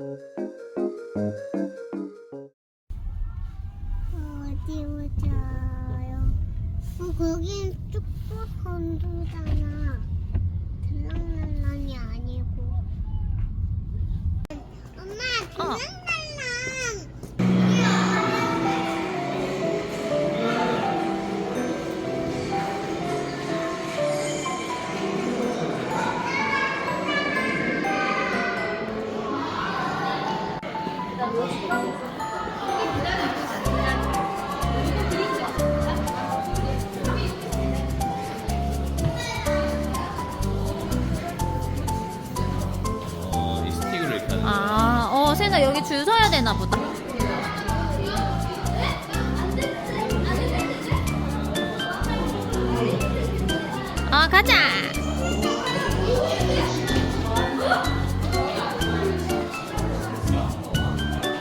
어디 오자요? 어, 거긴 축구 선수잖아. 들랑날랑이 줄 서야 되나 보다. 아, 가자!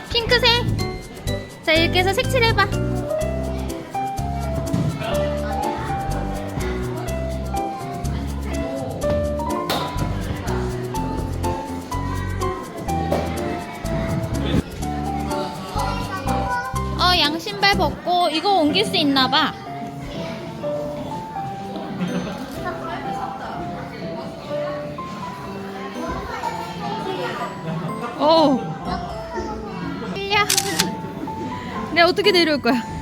핑크색! 자, 이렇게 해서 색칠해봐. 어, 양신발 벗고 이거 옮길 수 있나 봐. 오. 야. 내가 어떻게 내려올 거야?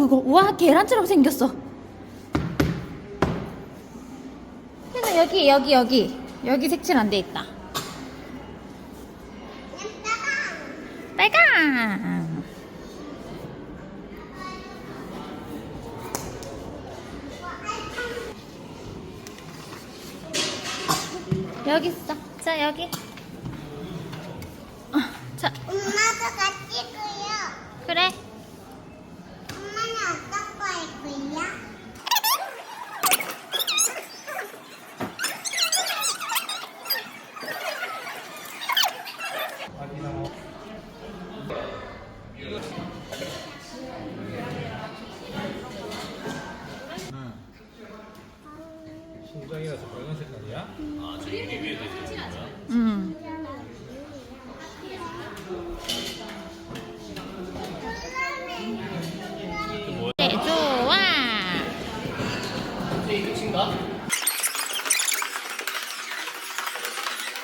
그거. 와, 계란처럼 생겼어. 현아, 여기, 여기, 여기. 여기 색칠 안 돼 있다. 빨강. 여기 있어. 자, 여기. 어, 자, 엄마도 같이 그려. 그래. 엄마는 어떤 거 할 거야? 신장이라서 빨간 색깔이야? 아, 저 여기 위에도 있는 거야? 음. 좋아. 이게 끝인가?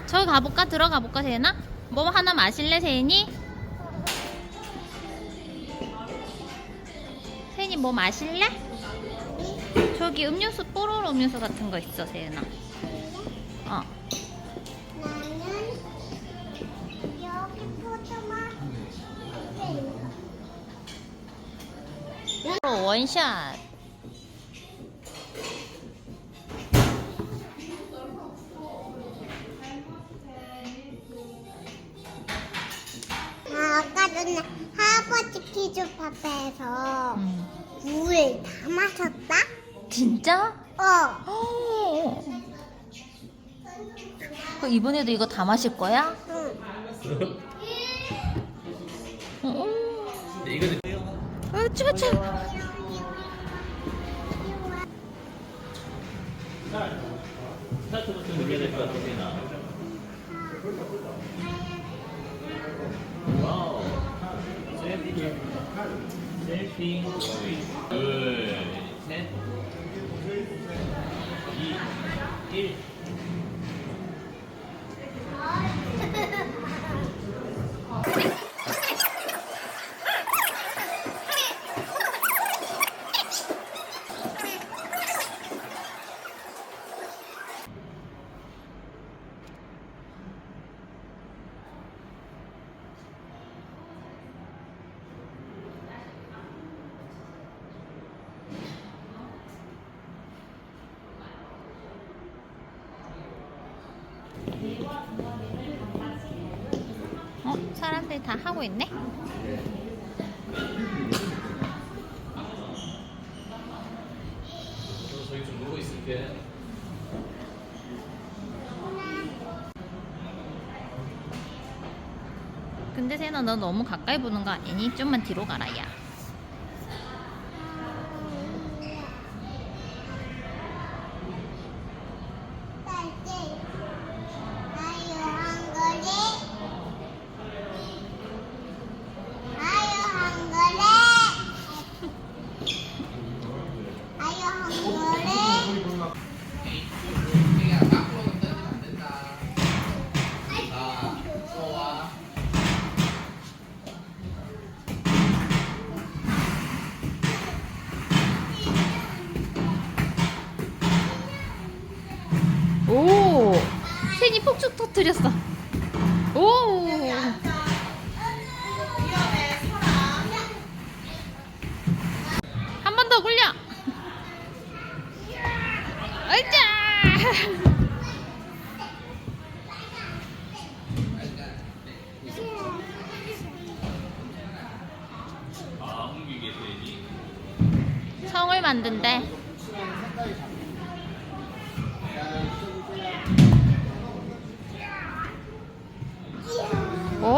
저기 가볼까? 들어가 볼까, 세연아? 뭐 하나 마실래, 세연이? 세연이 뭐 마실래? 저기 음료수, 뽀로로 음료수 같은 거 있어, 세연아. 어. 뽀로로 원샷. 아, 아까 전에 할아버지 키즈파파에서 음. 물다 마셨다? 진짜? 어. 어. 그 이번에도 이거 다 마실 거야? 응. 어. 근데 이거는 아, 추워, 추워. 스타트부터 눌러야 될것 같아, 세나. 와우. 셀피. 둘, 셋. 이, 일. 어? 사람들 다 하고 있네? 근데 세나 너 너무 가까이 보는 거 아니니? 좀만 뒤로 가라 야. 터뜨렸어. 오, 한 번 더 굴려. 되지. 성을 만든대.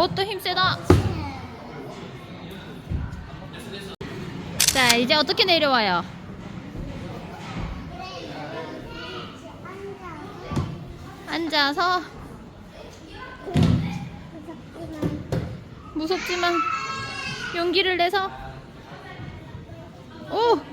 오, 또 힘세다. 자, 이제 어떻게 내려와요? 앉아서 무섭지만 용기를 내서 오!